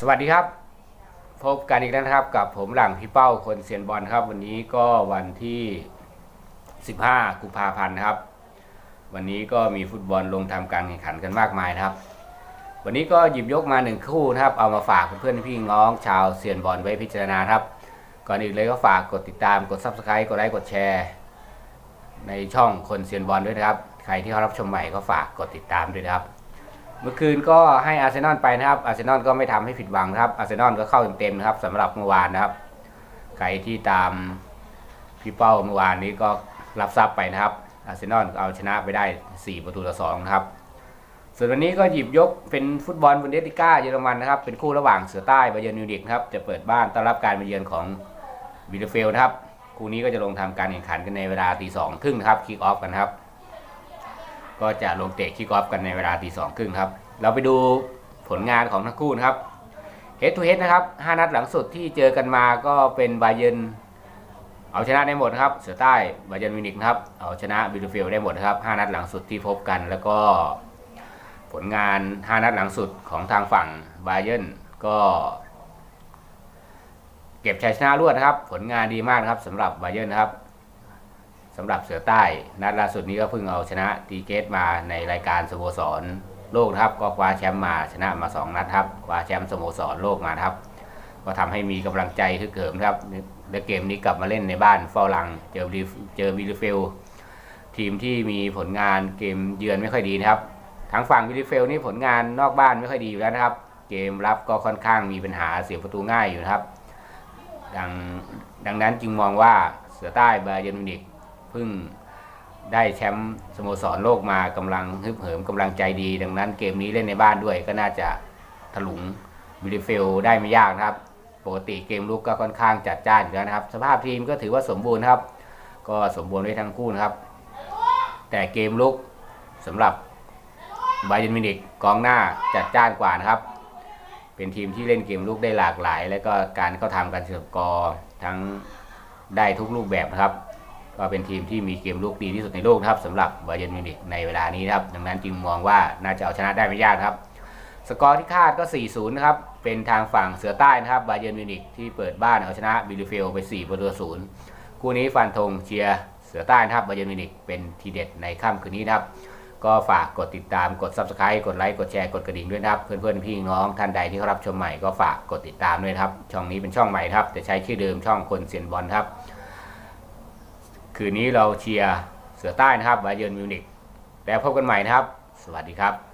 สวัสดีครับ พบกันอีกแล้วนะครับ กับผมหลังพี่เป้าคนเซียนบอลครับ วันนี้ก็วันที่ 15 กุมภาพันธ์นะครับ วันนี้ก็มีฟุตบอลลงทำการแข่งขันกันมากมายนะครับ วันนี้ก็หยิบยกมาหนึ่งคู่นะครับ เอามาฝากเพื่อนพี่น้องชาวเซียนบอลไว้พิจารณาครับ ก่อนอื่นเลยก็ฝากกดติดตามกด subscribe กดไลค์กดแชร์ในช่องคนเซียนบอลด้วยนะครับ ใครที่เขารับชมใหม่ก็ฝากกดติดตามด้วยนะครับ เมื่อคืนก็ให้อาร์เซนอลไปนะครับอาร์เซนอลก็ไม่ทำให้ผิดหวังนะครับอาร์เซนอลก็เข้าเต็มๆนะครับสำหรับเมื่อวานนะครับใครที่ตามพี่เป้าเมื่อวานนี้ก็รับทรัพย์ไปนะครับอาร์เซนอลเอาชนะไปได้ 4 ประตูต่อ2นะครับส่วนวันนี้ก็หยิบยกเป็นฟุตบอลบุนเดสลิก้าเยอรมันนะครับเป็นคู่ระหว่างเสือใต้บาเยิร์นิวนิกครับจะเปิดบ้านต้อนรับการมาเยือนของวิลเฟลนะครับคู่นี้ก็จะลงทำการแข่งขันกันในเวลาตีสองครึ่งนะครับคิกออฟกันครับ ก็จะลงเตะคิกออฟกันในเวลาตีสองครึ่งครับ เราไปดูผลงานของทั้งคู่นะครับเฮดทูเฮดนะครับ5นัดหลังสุดที่เจอกันมาก็เป็นบาเยร์นเอาชนะได้หมดนะครับ เสือใต้บาเยร์นมิวนิกนะครับเอาชนะบิลเฟลได้หมดนะครับ5นัดหลังสุดที่พบกัน แล้วก็ผลงาน5นัดหลังสุดของทางฝั่งบาเยร์นก็เก็บชัยชนะรวดนะครับ ผลงานดีมากนะครับสำหรับบาเยร์นนะครับ สำหรับเสือใต้ นัดล่าสุดนี้ก็เพิ่งเอาชนะตีเกตมาในรายการสโมสรโลกครับก็คว้าแชมป์มาชนะมา 2 นัดครับคว้าแชมป์สโมสรโลกมาครับ ก็ทำให้มีกำลังใจฮึกเหิมครับและเกมนี้กลับมาเล่นในบ้านฝรั่งเจอบิลเจอบิลเฟล ทีมที่มีผลงานเกมเยือนไม่ค่อยดีนะครับทางฝั่งบิลเฟลนี่ผลงานนอกบ้านไม่ค่อยดีอยู่แล้วนะครับ เกมรับก็ค่อนข้างมีปัญหาเสียประตูง่ายอยู่นะครับ ดังดังนั้นจึงมองว่าเสือใต้บาเยร์นมินิก เพิ่งได้แชมป์สโมสรโลกมากำลังฮึบเหิมกำลังใจดี ดังนั้นเกมนี้เล่นในบ้านด้วยก็น่าจะถลุงบิลเฟลได้ไม่ยากนะครับ ปกติเกมลุกก็ค่อนข้างจัดจ้านอยู่แล้วนะครับ สภาพทีมก็ถือว่าสมบูรณ์ครับ ก็สมบูรณ์ไว้ทั้งคู่นะครับ แต่เกมลุกสำหรับบาเยนมินิกกองหน้าจัดจ้านกว่านะครับ เป็นทีมที่เล่นเกมลุกได้หลากหลาย และก็การเข้าทำการเสิร์ฟกอร์ทั้งได้ทุกรูปแบบนะครับ ก็เป็นทีมที่มีเกมลุกดีที่สุดในโลกนะครับสำหรับบาเยร์นมิวนิกในเวลานี้นะครับ ดังนั้นจึงมองว่าน่าจะเอาชนะได้ไม่ยากครับ สกอร์ที่คาดก็ 4-0 นะครับ เป็นทางฝั่งเสือใต้นะครับบาเยร์นมิวนิกที่เปิดบ้านเอาชนะบิลเฟลไป4ประตูศูนย์คู่นี้ฟันธงเชียร์เสือใต้นะครับบาเยร์นมิวนิกเป็นทีเด็ดในค่ำคืนนี้นะครับก็ฝากกดติดตามกด subscribe กดไลค์กดแชร์กดกระดิ่งด้วยนะครับ เพื่อนๆพี่น้องท่านใดที่เขารับชมใหม่ก็ฝากกดติดตามด้วยครับ ช่องนี้เป็นช่องใหม่ครับ แต่ใช้ชื่อเดิมช่องคนเซียนบอลครับ คืนนี้เราเชียร์เสือใต้นะครับบาเยร์นมิวนิกแล้วพบกันใหม่นะครับ สวัสดีครับ